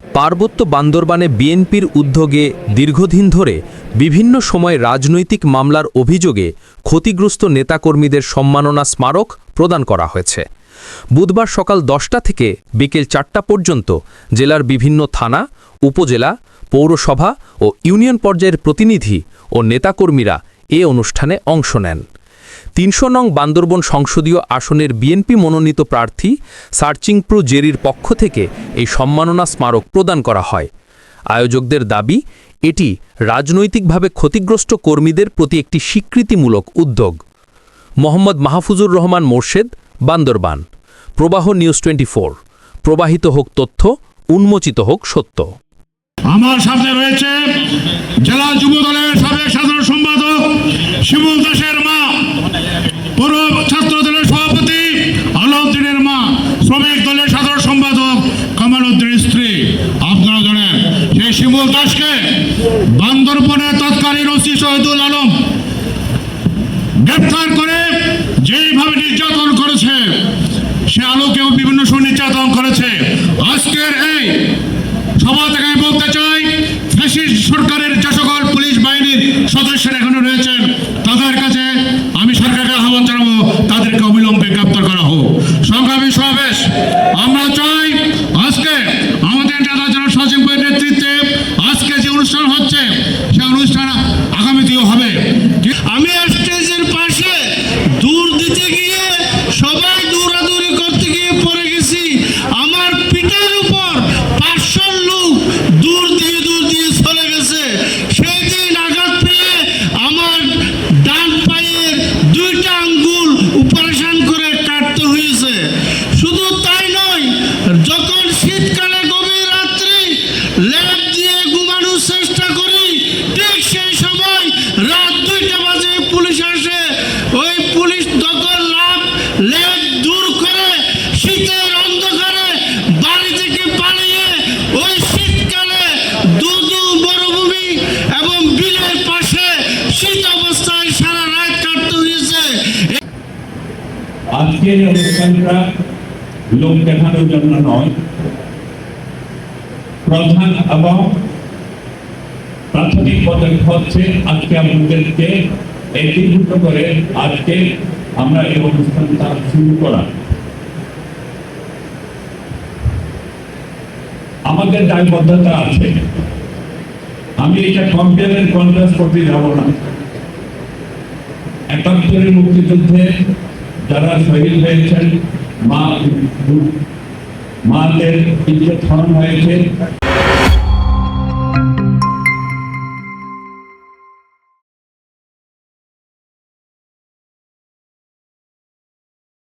পার্বত্য বান্দরবানে বিএনপির উদ্যোগে দীর্ঘদিন ধরে বিভিন্ন সময় রাজনৈতিক মামলার অভিযোগে ক্ষতিগ্রস্ত নেতাকর্মীদের সম্মাননা স্মারক প্রদান করা হয়েছে। বুধবার সকাল দশটা থেকে বিকেল চারটা পর্যন্ত জেলার বিভিন্ন থানা, উপজেলা, পৌরসভা ও ইউনিয়ন পর্যায়ের প্রতিনিধি ও নেতাকর্মীরা এ অনুষ্ঠানে অংশ নেন। তিনশো নং বান্দরবন সংসদীয় আসনের বিএনপি মনোনীত প্রার্থী সার্চিং প্রো জেরির পক্ষ থেকে এই সম্মাননা স্মারক প্রদান করা হয়। আয়োজকদের দাবি, এটি রাজনৈতিকভাবে ক্ষতিগ্রস্ত কর্মীদের প্রতি একটি স্বীকৃতিমূলক উদ্যোগ। মোহাম্মদ মাহফুজুর রহমান মোর্শেদ, বান্দরবান। প্রবাহ নিউজ টোয়েন্টি প্রবাহিত হোক তথ্য, উন্মোচিত হোক সত্য। আমার সামনে রয়েছে সেই দাসকে বান্দরবনের তৎকালীন ওসি শহীদুল আলম গ্রেপ্তার করে যেইভাবে নির্যাতন করেছে, সে আলোকেও বিভিন্ন সময় নির্যাতন করেছে। আজকের এই সভা থেকে আমি বলতে চাই, ফ্যাসিস্ট সরকারের যে সকল পুলিশ বাহিনীর সদস্যরা এখানে রয়েছেন, তাদের কাছে আমি সরকারকে আহ্বান জানাব, তাদেরকে অবিলম্বে গ্রেপ্তার করা হোক। সংগ্রামী সমাবেশ আজকের অনুষ্ঠানটা লোক দেখানোর জন্য নয়। প্রধান এবং প্রাথমিক পদক্ষেপ হচ্ছে আজকে আমাদেরকে একীভূত করে আজকে আমরা এই অনুষ্ঠানটা শুরু করা। আমাদের দায়বদ্ধতা আছে। আমি এটা কম্পেয়ারের কন্ট্রাস্ট করতে যাব না। একাত্তরের মুক্তিযুদ্ধে যারা শহীদ হয়েছেন মা মাদের ইজ্জত হরণ হয়েছে